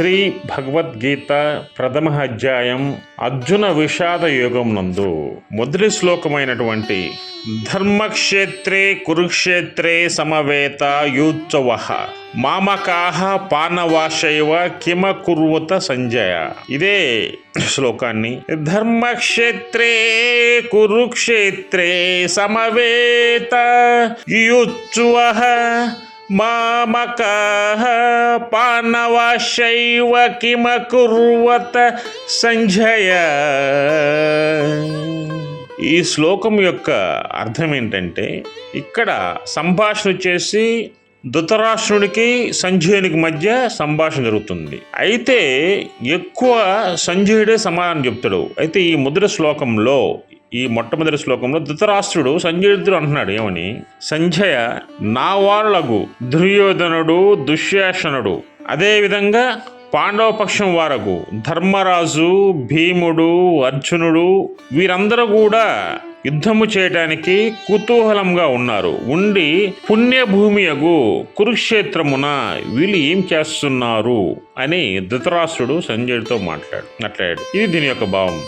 శ్రీ భగవద్గీత ప్రథమ అధ్యాయం అర్జున విషాద యోగం నందు మొదటి శ్లోకమైనటువంటి ధర్మక్షేత్రే కురుక్షేత్రే సమవేత యూత్సవ మామకాహ పానవాశైవ కిమ కుర్వత సంజయ. ఇదే శ్లోకాన్ని ధర్మక్షేత్రే కురుక్షేత్రే సమవేత యుత్సువ మామకాహ పానవాశైవ కిమకుర్వత సంజయ ఈ శ్లోకం యొక్క అర్థం ఏంటంటే ఇక్కడ సంభాషణ వచ్చేసి ధృతరాష్ట్రుడికి సంజయునికి మధ్య సంభాషణ జరుగుతుంది. అయితే ఎక్కువ సంజయుడే సమాధానం చెప్తాడు. అయితే ఈ ముద్ర శ్లోకంలో ఈ మొట్టమొదటి శ్లోకంలో ధృతరాష్ట్రుడు సంజయుడు అంటున్నాడు. ఏమని? సంజయ నా వారులకు దుర్యోధనుడు దుశ్శాసనుడు అదేవిధంగా పాండవపక్షం వారకు ధర్మరాజు భీముడు అర్జునుడు వీరందరూ కూడా యుద్ధము చేయటానికి కుతూహలంగా ఉన్నారు. ఉండి పుణ్యభూమియగు కురుక్షేత్రమున వీళ్ళు ఏం చేస్తున్నారు? అని ధృతరాష్ట్రుడు సంజయుడితో మాట్లాడు మాట్లాడాడు. ఇది దీని యొక్క భావం.